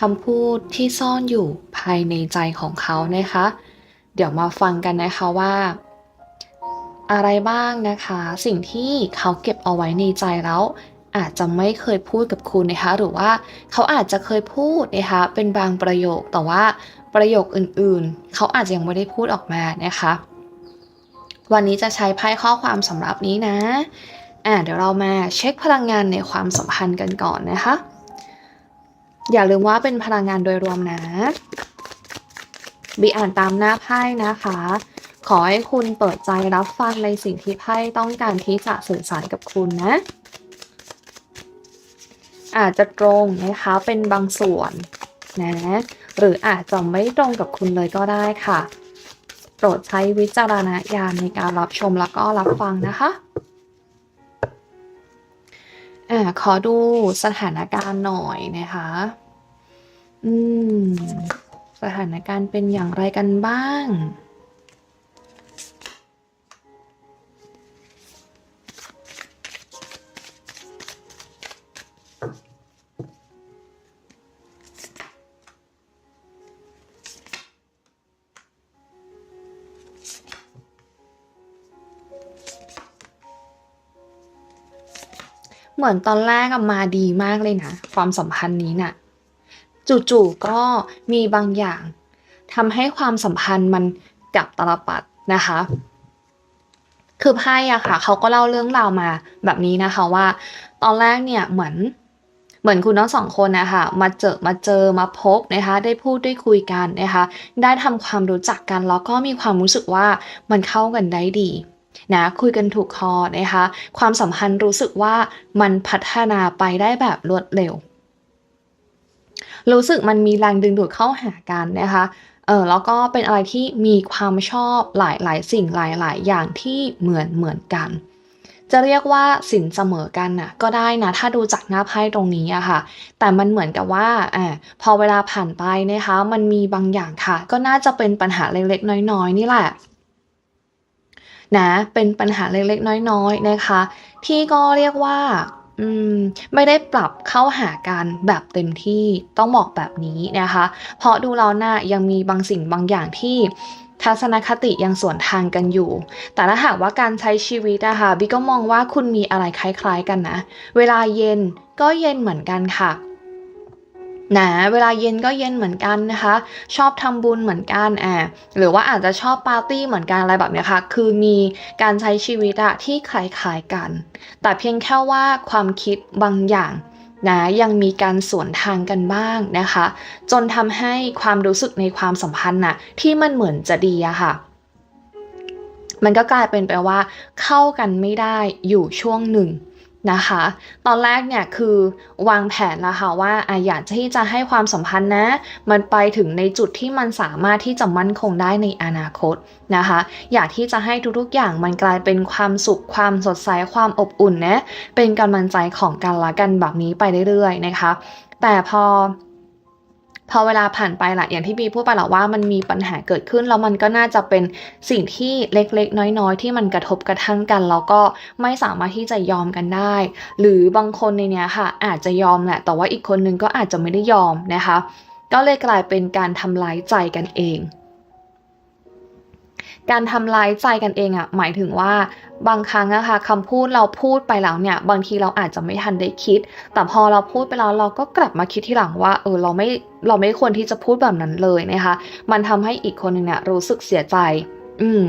คำพูดที่ซ่อนอยู่ภายในใจของเขานะคะ เดี๋ยวมาฟังกันนะคะว่า อะไรบ้างนะคะ สิ่งที่เขาเก็บเอาไว้ในใจแล้ว อาจจะไม่เคยพูดกับคุณนะคะ หรือว่าเขาอาจจะเคยพูดนะคะเป็นบางประโยคแต่ว่าประโยคอื่นๆ เขาอาจจะยังไม่ได้พูดออกมานะคะ วันนี้จะใช้ไพ่ข้อความสำหรับนี้นะอ่าเดี๋ยวเรามาเช็คพลังงานในความสัมพันธ์กันก่อนนะคะ อย่าลืมว่าเป็นพลังงานโดยรวมนะบีอ่านตามหน้าไพ่นะคะ ขอให้คุณเปิดใจรับฟังในสิ่งที่ไพ่ต้องการที่จะสื่อสารกับคุณนะ อาจจะตรงนะคะเป็นบางส่วนนะ หรืออาจจะไม่ตรงกับคุณเลยก็ได้ค่ะ โปรดใช้วิจารณญาณในการรับชมแล้วก็รับฟังนะคะ อ่าขอดูสถานการณ์หน่อยนะคะ อืม สถานการณ์เป็นอย่างไรกันบ้าง เหมือนตอนแรกอะมาดีมากเลยนะ ความสัมพันธ์นี้น่ะ จู่ๆก็มีบางอย่างทำให้ความสัมพันธ์มันกลับตลปัดนะคะ คือไพ่อะค่ะ เขาก็เล่าเรื่องราวมาแบบนี้นะคะว่า ตอนแรกเนี่ยเหมือนเหมือนคุณทั้งสองคนนะคะมาเจอมาเจอมาพบนะคะ ได้พูดได้คุยกันนะคะ ได้ทำความรู้จักกันแล้วก็มีความรู้สึกว่ามันเข้ากันได้ดี นะคุยกันถูกคอนะคะ ความสัมพันธ์รู้สึกว่ามันพัฒนาไปได้แบบรวดเร็ว รู้สึกมันมีแรงดึงดูดเข้าหากันนะคะเออแล้วก็เป็นอะไรที่มีความชอบหลายหลายสิ่งหลายหลายอย่างที่เหมือนเหมือนกัน จะเรียกว่าสินเสมอกันน่ะก็ได้นะ ถ้าดูจากหน้าไพ่ตรงนี้อะค่ะ แต่มันเหมือนกับว่าอ่าพอเวลาผ่านไปนะคะ มันมีบางอย่างค่ะ ก็น่าจะเป็นปัญหาเล็กๆน้อยๆ นี่แหละ นะเป็นปัญหาเล็กๆ น้อยๆนะคะ ที่ก็เรียกว่าอืมไม่ได้ปรับเข้าหากันแบบเต็มที่ต้องบอกแบบนี้นะคะ เพราะดูแล้วน่ะยังมีบางสิ่งบางอย่างที่ทัศนคติยังสวนทางกันอยู่ แต่ถ้าหากว่าการใช้ชีวิตอะค่ะบิก็มองว่าคุณมีอะไรคล้ายๆกันนะ เวลาเย็นก็เย็นเหมือนกันค่ะ นะเวลาเย็นก็เย็นเหมือนกันนะคะ ชอบทำบุญเหมือนกันอ่าหรือว่าอาจจะชอบปาร์ตี้เหมือนกันอะไรแบบนี้ค่ะ คือมีการใช้ชีวิตอะที่คล้ายๆกัน แต่เพียงแค่ว่าความคิดบางอย่างนะยังมีการสวนทางกันบ้างนะคะ จนทำให้ความรู้สึกในความสัมพันธ์น่ะที่มันเหมือนจะดีอะค่ะ มันก็กลายเป็นไปว่า เข้ากันไม่ได้อยู่ช่วงหนึ่ง นะคะ ตอนแรกเนี่ยคือวางแผนแล้วค่ะว่าอยากที่จะให้ความสัมพันธ์นะ มันไปถึงในจุดที่มันสามารถที่จะมั่นคงได้ในอนาคตนะคะ อยากที่จะให้ทุกๆอย่างมันกลายเป็นความสุขความสดใสความอบอุ่นนะเป็นกำลังใจของกันและกันแบบนี้ไปเรื่อยๆนะคะ แต่พอ พอเวลาผ่านไปละอย่างที่บีพูดไปแหละว่ามันมีปัญหาเกิดขึ้นแล้วมันก็น่าจะเป็นสิ่งที่เล็กๆ น้อยๆ ที่มันกระทบกระทั่งกัน แล้วก็ไม่สามารถที่จะยอมกันได้ หรือบางคนในเนี้ยค่ะ อาจจะยอมแหละแต่ว่าอีกคนนึงก็อาจจะไม่ได้ยอมนะคะ ก็เลยกลายเป็นการทำร้ายใจกันเอง การทำร้ายใจกันเองอะ่ะหมายถึงว่าบางครั้งอะค่ะคำพูดเราพูดไปแล้วเนี่ย บางทีเราอาจจะไม่ทันได้คิด แต่พอเราพูดไปแล้วเราก็กลับมาคิดที่หลังว่า เออเราไม่เราไม่ควรที่จะพูดแบบนั้นเลยนะคะ มันทำให้อีกคนหนึ่งเนี่ยรู้สึกเสียใจอืม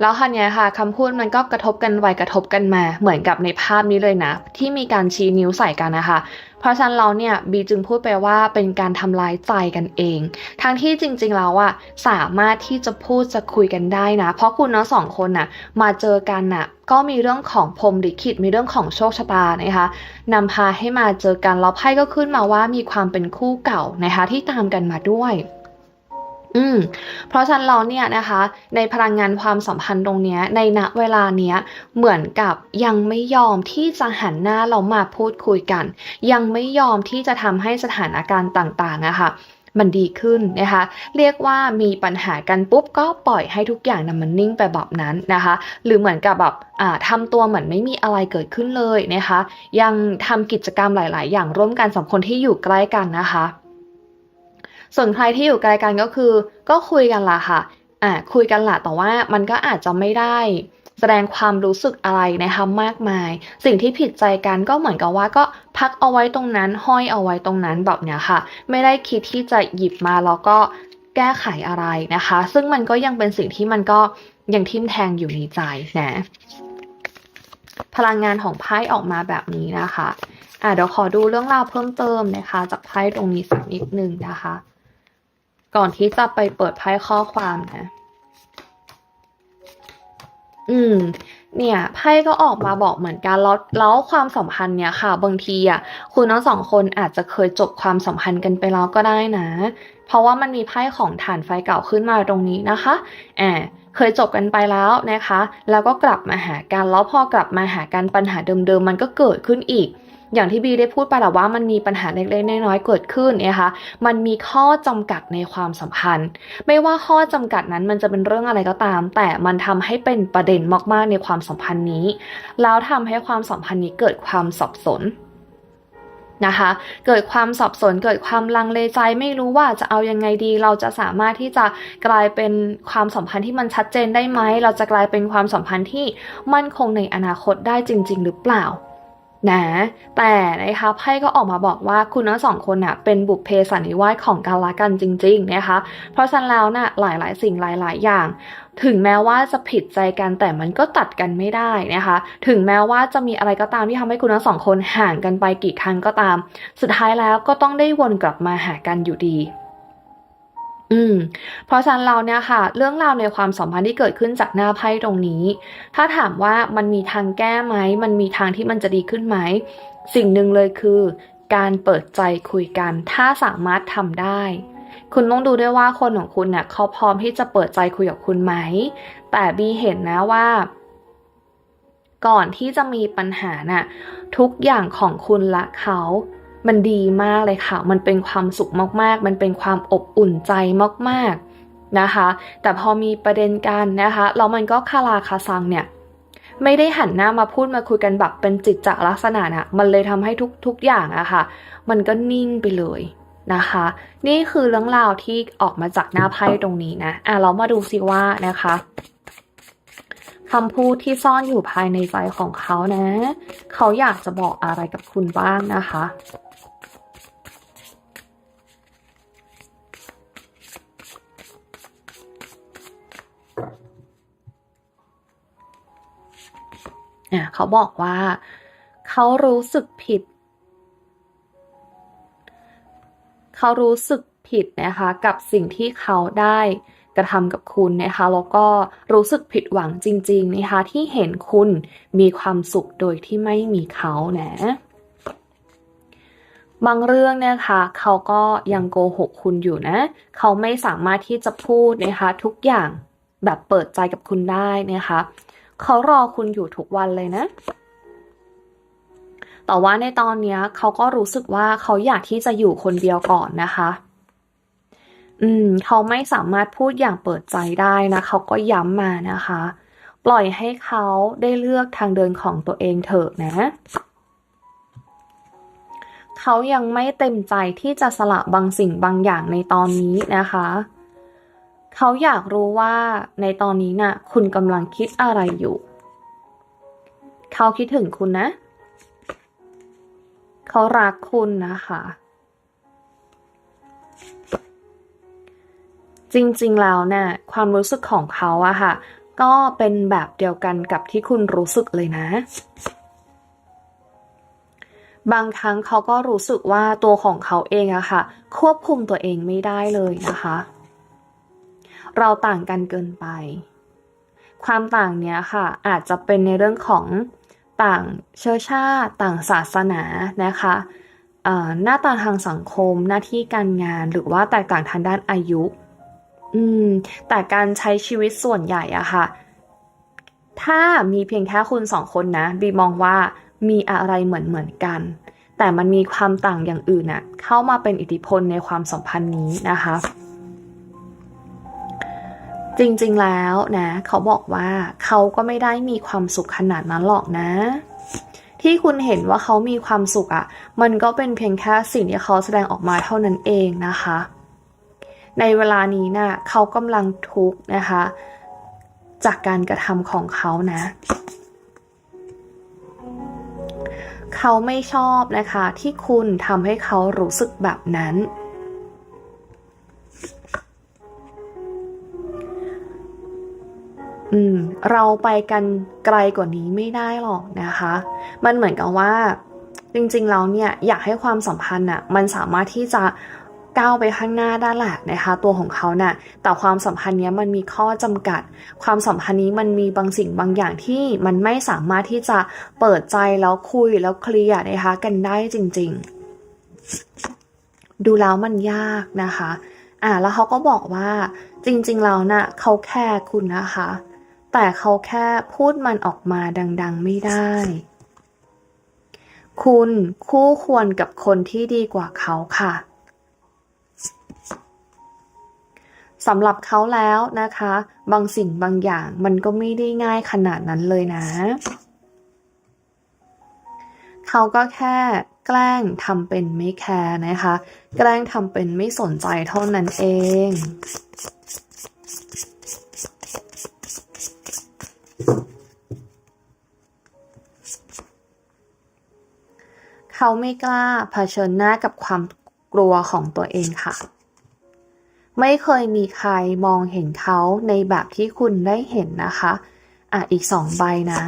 แล้วคันนี้ยค่ะคำพูดมันก็กระทบกันไวกระทบกันมา เหมือนกับในภาพนี้เลยนะ ที่มีการชี้นิ้วใส่กันนะคะ เพราะฉะนั้นเราเนี่ยบีจึงพูดไปว่าเป็นการทำร้ายใจกันเอง ทั้งที่จริงๆแล้วอะสามารถที่จะพูดจะคุยกันได้นะ เพราะคุณทั้งสองคนน่ะมาเจอกันน่ะก็มีเรื่องของพรมลิขิตมีเรื่องของโชคชะตานะคะนำพาให้มาเจอกันแล้วไพ่ก็ขึ้นมาว่ามีความเป็นคู่เก่านะคะที่ตามกันมาด้วย อืมเพราะฉะนั้นเราเนี่ยนะคะ ในพลังงานความสัมพันธ์ตรงเนี้ย ในณเวลาเนี้ยเหมือนกับยังไม่ยอมที่จะหันหน้าเรามาพูดคุยกัน ยังไม่ยอมที่จะทำให้สถานการณ์ต่างๆอะค่ะมันดีขึ้นนะคะ เรียกว่ามีปัญหากันปุ๊บก็ปล่อยให้ทุกอย่างนะมันนิ่งไปแบบนั้นนะคะ หรือเหมือนกับแบบอ่าทำตัวเหมือนไม่มีอะไรเกิดขึ้นเลยนะคะ ยังทำกิจกรรมหลาย ๆ อย่างร่วมกันสองคนที่อยู่ใกล้กันนะคะ ส่วนใครที่อยู่ไกลกันก็คือ ก็คุยกันล่ะค่ะอ่าคุยกันล่ะแต่ว่ามันก็อาจจะไม่ได้แสดงความรู้สึกอะไรนะคะมากมาย สิ่งที่ผิดใจกันก็เหมือนกับว่าก็พักเอาไว้ตรงนั้นห้อยเอาไว้ตรงนั้นแบบเนี้ยค่ะ ไม่ได้คิดที่จะหยิบมาแล้วก็แก้ไขอะไรนะคะ ซึ่งมันก็ยังเป็นสิ่งที่มันก็ยังทิ่มแทงอยู่ในใจนะพลังงานของไพ่ออกมาแบบนี้นะคะอะเดี๋ยวขอดูเรื่องราวเพิ่มเติมนะคะ จากไพ่ตรงนี้สักนิดนึงนะคะ ก่อนที่จะไปเปิดไพ่ข้อความนะ อืม เนี่ยไพ่ก็ออกมาบอกเหมือนกันแล้วแล้วความสัมพันธ์เนี่ยค่ะ บางทีอะคุณทั้งสองคนอาจจะเคยจบความสัมพันธ์กันไปแล้วก็ได้นะ เพราะว่ามันมีไพ่ของฐานไฟเก่าขึ้นมาตรงนี้นะคะแอบเคยจบกันไปแล้วนะคะ แล้วก็กลับมาหากัน แล้วพอกลับมาหากันปัญหาเดิมๆ มันก็เกิดขึ้นอีก อย่างที่บีได้พูดไปแล้วว่ามันมีปัญหาเล็กๆน้อยๆเกิดขึ้นนะคะมันมีข้อจำกัดในความสัมพันธ์ ไม่ว่าข้อจำกัดนั้นมันจะเป็นเรื่องอะไรก็ตาม แต่มันทำให้เป็นประเด็นมากๆในความสัมพันธ์นี้ แล้วทำให้ความสัมพันธ์นี้เกิดความสับสนนะคะ เกิดความสับสน เกิดความลังเลใจ ไม่รู้ว่าจะเอายังไงดี เราจะสามารถที่จะกลายเป็นความสัมพันธ์ที่มันชัดเจนได้ไหม เราจะกลายเป็นความสัมพันธ์ที่มั่นคงในอนาคตได้จริง ๆ หรือเปล่า นะแต่นะคะไพ่ก็ออกมาบอกว่าคุณทั้งสองคนน่ะเป็นบุพเพสันนิวาสของกันและกันจริงๆนะคะ เพราะฉะนั้นแล้วน่ะหลายๆ สิ่งหลาย ๆ อย่าง ถึงแม้ว่าจะผิดใจกันแต่มันก็ตัดกันไม่ได้นะคะ ถึงแม้ว่าจะมีอะไรก็ตามที่ทำให้คุณทั้งสองคนห่างกันไปกี่ครั้งก็ตาม สุดท้ายแล้วก็ต้องได้วนกลับมาหากันอยู่ดี อืม เพราะฉะนั้นเราเนี่ยค่ะ เรื่องราวในความสัมพันธ์ที่เกิดขึ้นจากหน้าไพ่ตรงนี้ ถ้าถามว่ามันมีทางแก้ไหม มันมีทางที่มันจะดีขึ้นไหม สิ่งหนึ่งเลยคือ การเปิดใจคุยกัน ถ้าสามารถทำได้ คุณต้องดูด้วยว่าคนของคุณเนี่ยเขาพร้อมที่จะเปิดใจคุยกับคุณไหม แต่บีเห็นนะว่า ก่อนที่จะมีปัญหาน่ะทุกอย่างของคุณและเขา มันดีมากเลยค่ะ มันเป็นความสุขมากๆ มันเป็นความอบอุ่นใจมากๆนะคะ แต่พอมีประเด็นกันนะคะแล้วมันก็คาราคาซังเนี่ยไม่ได้หันหน้ามาพูดมาคุยกันแบบเป็นจิตจลักษณะน่ะมันเลยทำให้ทุกทุกอย่างอะค่ะ มันก็นิ่งไปเลยนะคะ นี่คือเรื่องราวที่ออกมาจากหน้าไพ่ตรงนี้นะอะเรามาดูสิว่านะคะคำพูดที่ซ่อนอยู่ภายในใจของเขานะ เขาอยากจะบอกอะไรกับคุณบ้างนะคะ อะเขาบอกว่า เขารู้สึกผิด เขารู้สึกผิดนะคะ กับสิ่งที่เขาได้กระทำกับคุณนะคะแล้วก็รู้สึกผิดหวังจริง ๆนะคะ ที่เห็นคุณมีความสุขโดยที่ไม่มีเขานะบางเรื่องเนี่ยค่ะเขาก็ยังโกหกคุณอยู่นะ เขาไม่สามารถที่จะพูดนะคะ ทุกอย่างแบบเปิดใจกับคุณได้นะคะ เขารอคุณอยู่ทุกวันเลยนะ แต่ว่าในตอนเนี้ยเขาก็รู้สึกว่าเขาอยากที่จะอยู่คนเดียวก่อนนะคะ อืม เขาไม่สามารถพูดอย่างเปิดใจได้นะเขาก็ย้ำมานะคะ ปล่อยให้เขาได้เลือกทางเดินของตัวเองเถอะนะเขายังไม่เต็มใจที่จะสละบางสิ่งบางอย่างในตอนนี้นะคะ เขาอยากรู้ว่าในตอนนี้น่ะ คุณกำลังคิดอะไรอยู่ เขาคิดถึงคุณนะ เขารักคุณนะคะ จริงๆแล้วเนี่ยความรู้สึกของเขาอะค่ะ ก็เป็นแบบเดียวกันกับที่คุณรู้สึกเลยนะบางครั้งเขาก็รู้สึกว่าตัวของเขาเองอะค่ะ ควบคุมตัวเองไม่ได้เลยนะคะ เราต่างกันเกินไป ความต่างเนี้ยค่ะ อาจจะเป็นในเรื่องของต่างเชื้อชาติต่างศาสนานะคะหน้าตาทางสังคมหน้าที่การงานหรือว่าแตกต่างทางด้านอายุ อืม แต่การใช้ชีวิตส่วนใหญ่อะค่ะ ถ้ามีเพียงแค่คุณสองคนนะบีมองว่ามีอะไรเหมือนเหมือนกัน แต่มันมีความต่างอย่างอื่นอะเข้ามาเป็นอิทธิพลในความสัมพันธ์นี้นะคะ จริงๆแล้วนะ เขาบอกว่าเขาก็ไม่ได้มีความสุขขนาดนั้นหรอกนะ ที่คุณเห็นว่าเขามีความสุขอะ่ะ มันก็เป็นเพียงแค่สิ่งที่เขาแสดงออกมาเท่านั้นเองนะคะ ในเวลานี้นะ่ะเขากำลังทุกข์นะคะ จากการกระทำของเขานะเขาไม่ชอบนะคะที่คุณทำให้เขารู้สึกแบบนั้น อืมเราไปกันไกลกว่านี้ไม่ได้หรอกนะคะ มันเหมือนกับว่า จริงๆแล้วเนี่ยอยากให้ความสัมพันธ์อะมันสามารถที่จะก้าวไปข้างหน้าได้แหละนะคะ ตัวของเขาน่ะแต่ความสัมพันธ์เนี้ยมันมีข้อจำกัด ความสัมพันธ์นี้มันมีบางสิ่งบางอย่างที่มันไม่สามารถที่จะเปิดใจแล้วคุยแล้วเคลียร์นะคะกันได้จริง ๆ ดูแล้วมันยากนะคะ อ่าแล้วเขาก็บอกว่าจริงๆแล้วน่ะเขาแค่คุณนะคะ แต่เขาแค่พูดมันออกมาดัง ๆ ไม่ได้ คุณคู่ควรกับคนที่ดีกว่าเขาค่ะสำหรับเขาแล้วนะคะ บางสิ่งบางอย่างมันก็ไม่ได้ง่ายขนาดนั้นเลยนะ เขาก็แค่แกล้งทำเป็นไม่แคร์นะคะ แกล้งทำเป็นไม่สนใจเท่านั้นเอง เขาไม่กล้าเผชิญหน้ากับความกลัวของตัวเองค่ะ ไม่เคยมีใครมองเห็นเขาในแบบที่คุณได้เห็นนะคะ อะ อีกสองใบนะ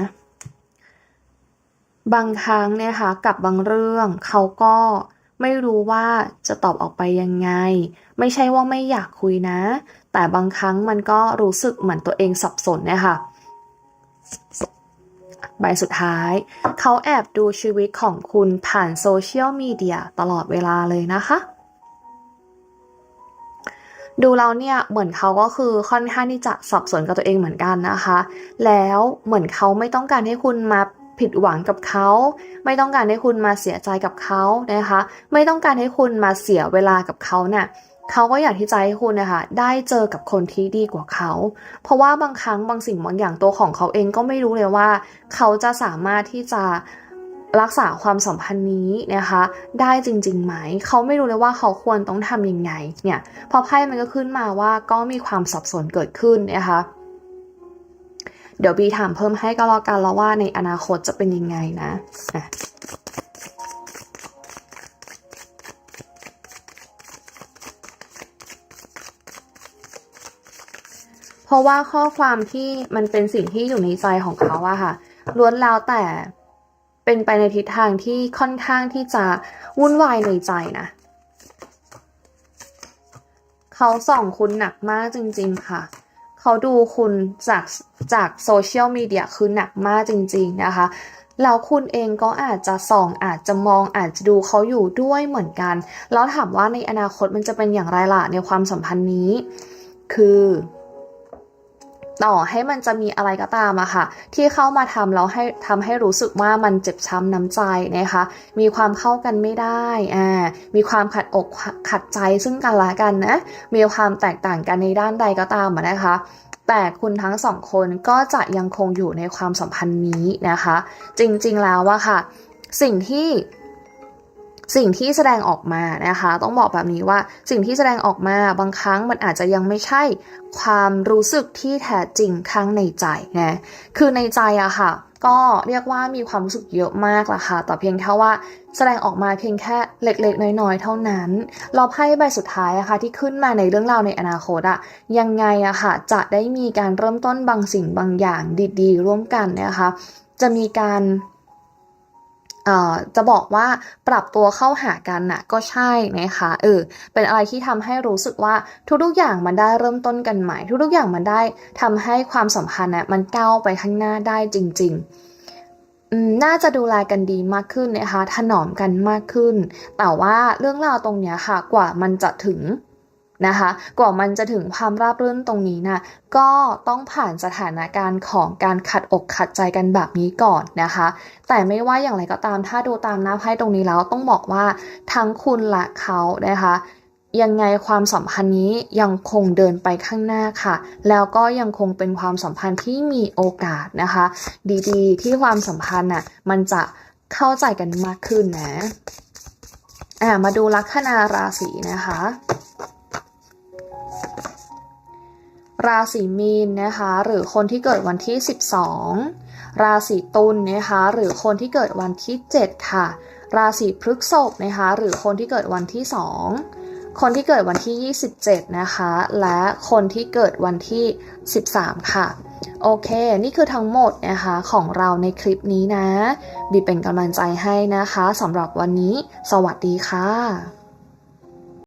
บางครั้งเนี่ยค่ะกับบางเรื่องเขาก็ไม่รู้ว่าจะตอบออกไปยังไง ไม่ใช่ว่าไม่อยากคุยนะ แต่บางครั้งมันก็รู้สึกเหมือนตัวเองสับสนเนี่ยค่ะ ใบสุดท้าย เขาแอบดูชีวิตของคุณผ่านโซเชียลมีเดียตลอดเวลาเลยนะคะ ดูแล้วเนี่ยเหมือนเขาก็คือค่อนข้างที่จะสับสนกับตัวเองเหมือนกันนะคะ แล้วเหมือนเขาไม่ต้องการให้คุณมาผิดหวังกับเขา ไม่ต้องการให้คุณมาเสียใจกับเขานะคะ ไม่ต้องการให้คุณมาเสียเวลากับเขาเนี่ย เขาก็อยากที่จะให้คุณนะคะได้เจอกับคนที่ดีกว่าเขา เพราะว่าบางครั้งบางสิ่งบางอย่างตัวของเขาเองก็ไม่รู้เลยว่า เขาจะสามารถที่จะรักษาความสัมพันธ์นี้นะคะ ได้จริงๆไหม เขาไม่รู้เลยว่าเขาควรต้องทำยังไงเนี่ยพอไพ่มันก็ขึ้นมาว่าก็มีความสับสนเกิดขึ้นนะคะเดี๋ยวบีถามเพิ่มให้ก็แล้วกันแล้วว่าในอนาคตจะเป็นยังไงนะอะเพ ราะว่าข้อความที่มันเป็นสิ่งที่อยู่ในใจของเขาอะค่ะล้วนแล้วแต่เป็นไปในทิศทางที่ค่อนข้างที่จะวุ่นวายในใจนะเขาส่องคุณหนักมากจริง ๆ ค่ะ เขาดูคุณจากจากโซเชียลมีเดียคือหนักมากจริง ๆ นะคะ แล้วคุณเองก็อาจจะส่องอาจจะมองอาจจะดูเขาอยู่ด้วยเหมือนกัน แล้วถามว่าในอนาคตมันจะเป็นอย่างไรล่ะในความสัมพันธ์นี้ คือ ต่อให้มันจะมีอะไรก็ตามอะค่ะ ที่เข้ามาทำแล้วให้ทำให้รู้สึกว่ามันเจ็บช้ำน้ำใจนะคะ มีความเข้ากันไม่ได้อ่ามีความขัดอกขัดใจซึ่งกันและกันนะมีความแตกต่างกันในด้านใดก็ตามนะคะแต่คุณทั้งสองคนก็จะยังคงอยู่ในความสัมพันธ์นี้นะคะ จริงๆแล้วว่าค่ะ สิ่งที่ สิ่งที่แสดงออกมานะคะ ต้องบอกแบบนี้ว่าสิ่งที่แสดงออกมาบางครั้งมันอาจจะยังไม่ใช่ความรู้สึกที่แท้จริงข้างในใจนะคือในใจอะค่ะ ก็เรียกว่ามีความรู้สึกเยอะมากละค่ะแต่เพียงแค่ว่าแสดงออกมาเพียงแค่เล็กๆ น้อยๆ เท่านั้น เราไพ่ใบสุดท้ายอะค่ะที่ขึ้นมาในเรื่องราวในอนาคตอะยังไงอะค่ะ จะได้มีการเริ่มต้นบางสิ่งบางอย่างดีๆ ร่วมกันนะคะ จะมีการ จะบอกว่าปรับตัวเข้าหากันน่ะก็ใช่นะคะเออเป็นอะไรที่ทำให้รู้สึกว่าทุกๆอย่างมันได้เริ่มต้นกันใหม่ ทุกๆอย่างมันได้ทำให้ความสัมพันธ์น่ะมันก้าวไปข้างหน้าได้จริง ๆน่าจะดูแลกันดีมากขึ้นนะคะ ถนอมกันมากขึ้น แต่ว่าเรื่องราวตรงนี้ค่ะ กว่ามันจะถึง นะคะ กว่ามันจะถึงความราบรื่นตรงนี้นะก็ต้องผ่านสถานการณ์ของการขัดอกขัดใจกันแบบนี้ก่อนนะคะ แต่ไม่ว่าอย่างไรก็ตามถ้าดูตามหน้าไพ่ตรงนี้แล้วต้องบอกว่าทั้งคุณและเขานะคะยังไงความสัมพันธ์นี้ยังคงเดินไปข้างหน้าค่ะ แล้วก็ยังคงเป็นความสัมพันธ์ที่มีโอกาสนะคะ ดีๆ ที่ความสัมพันธ์น่ะมันจะเข้าใจกันมากขึ้นนะอ่ามาดูลัคนาราศีนะคะ ราศีมีนนะคะหรือคนที่เกิดวันที่ 12 ราศีตุลนะคะหรือคนที่เกิดวันที่ 7 ค่ะ ราศีพฤษภนะคะหรือคนที่เกิดวันที่ 2 คนที่เกิดวันที่ 27 นะคะ และคนที่เกิดวันที่ 13 ค่ะโอเค นี่คือทั้งหมดนะคะของเราในคลิปนี้นะ บีเป็นกำลังใจให้นะคะสำหรับวันนี้ สวัสดีค่ะ